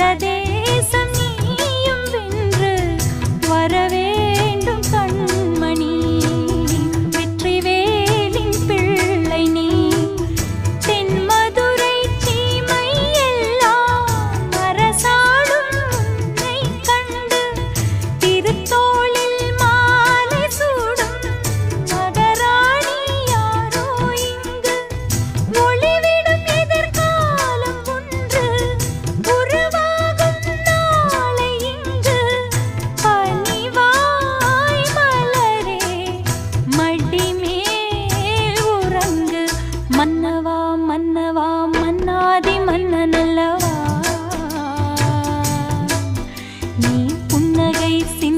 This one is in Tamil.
ಅಲ್ಲದೆ மன்னவா மன்னவா மன்னாதி மன்னன் அல்லவா நீ புன்னகை சின்